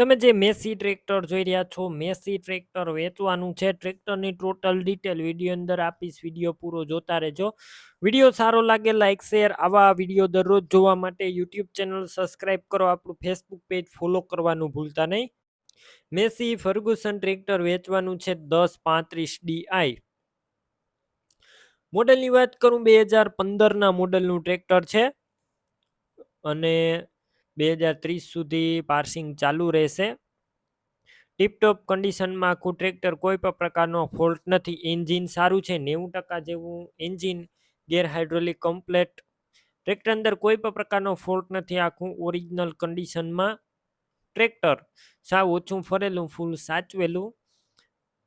તમે જે Massey tractor જોઈ રહ્યા છો, મેસી ટ્રેક્ટર વેચવાનું છે. ટ્રેક્ટરની ટોટલ ડિટેલ વીડિયો અંદર આપીશ. વીડિયો પૂરો જોતા રહેજો. વીડિયો સારો લાગે લાઇક શેર આવા વીડિયો દરરોજ જોવા માટે યુટ્યુબ ચેનલ સબસ્ક્રાઇબ કરો. આપણું ફેસબુક પેજ ફોલો કરવાનું ભૂલતા નહીં. મેસી ફર્ગુસન ટ્રેક્ટર વેચવાનું છે દસ પાંત્રીસ ડીઆઈ મોડલની વાત કરું, બે હજાર પંદરના મોડલનું ટ્રેક્ટર છે. અને બે હજાર ત્રીસ સુધી પાર્સિંગ ચાલુ રહેશે. ટીપટોપ કન્ડિશનમાં આખું ટ્રેક્ટર કોઈ પણ પ્રકારનો ફોલ્ટ નથી. એન્જિન સારું છે. નેવું ટકા જેવું engine gear hydraulic complete. Tractor અંદર કોઈ પણ પ્રકારનો ફોલ્ટ નથી. આખું ઓરિજિનલ કન્ડિશનમાં ટ્રેક્ટર. સાવ ઓછું ફરેલું, ફૂલ સાચવેલું.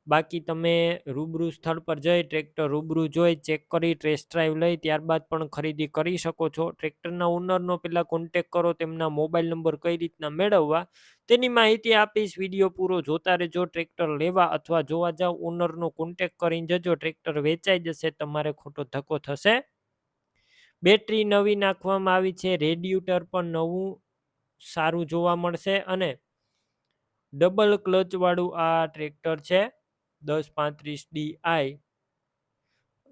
બાકી તમે રૂબરૂ સ્થળ પર જઈ, ટ્રેક્ટર રૂબરૂ જોઈ, ચેક કરી, ટેસ્ટ ડ્રાઈવ લઈ, ત્યારબાદ પણ ખરીદી કરી શકો છો. ટ્રેક્ટરના ઓનરનો પહેલાં કોન્ટેક કરો, તેમના મોબાઈલ નંબર કઈ રીતના મેળવવા, તેની માહિતી આપીશ. વીડિયો પૂરો જોતા રહેજો, ટ્રેક્ટર લેવા અથવા જોવા જાવ, ઓનરનો કોન્ટેક કરીને જજો, ટ્રેક્ટર વેચાઈ જશે, તમારે ખોટો ધક્કો થશે. બેટરી નવી નાખવામાં આવી છે રેડિયુટર પણ નવું સારું જોવા મળશે અને ડબલ ક્લચવાળું આ ટ્રેક્ટર છે. દસ, પાંત્રીસ ડી આઈ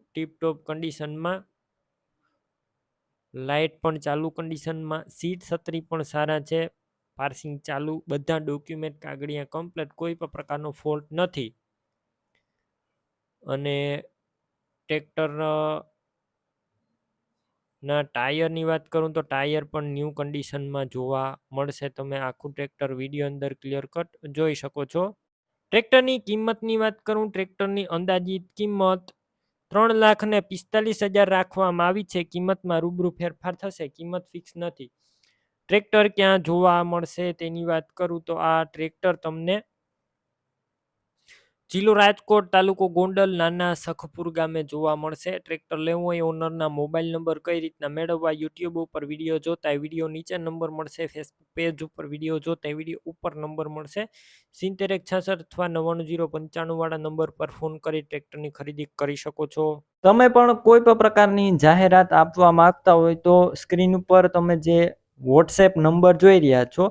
ટીપટોપ કન્ડિશનમાં લાઇટ પણ ચાલુ કન્ડિશનમાં સીટ છત્રી પણ સારા છે, પાર્સિંગ ચાલુ, બધા ડોક્યુમેન્ટ કાગળિયા કમ્પ્લેટ, કોઈ પણ પ્રકારનો ફોલ્ટ નથી. અને ટ્રેક્ટર ના ટાયરની વાત કરું તો ટાયર પણ ન્યૂ કન્ડિશનમાં જોવા મળશે. તમે આખું ટ્રેક્ટર વીડિયો અંદર ક્લિયર કટ જોઈ શકો છો. ટ્રેક્ટરની કિંમતની વાત કરું, ટ્રેક્ટરની અંદાજિત કિંમત ત્રણ લાખ ને પિસ્તાલીસ હજાર રાખવામાં આવી છે. કિંમતમાં રૂબરૂ ફેરફાર થશે, કિંમત ફિક્સ નથી. ટ્રેક્ટર ક્યાં જોવા મળશે તેની વાત કરું તો આ ટ્રેક્ટર તમને જિલ્લો રાજકોટ તાલુકો ગોંડલ નાના સખપુર ગામે જોવા મળશે. ટ્રેક્ટર લેવું હોય ઓનરના મોબાઈલ નંબર કઈ રીતના મેળવવા, યુટ્યુબ ઉપર વીડિયો જોતા વીડિયો નીચે નંબર મળશે. ફેસબુક પેજ ઉપર વીડિયો જોતા વીડિયો ઉપર નંબર મળશે. સિત્તેર એક છસઠ અથવા નવ્વાણું જીરો પંચાણું વાળા નંબર પર ફોન કરી ટ્રેક્ટરની ખરીદી કરી શકો છો. તમે પણ કોઈ પણ પ્રકારની જાહેરાત આપવા માંગતા હોય તો સ્ક્રીન ઉપર તમે જે વોટ્સએપ નંબર જોઈ રહ્યા છો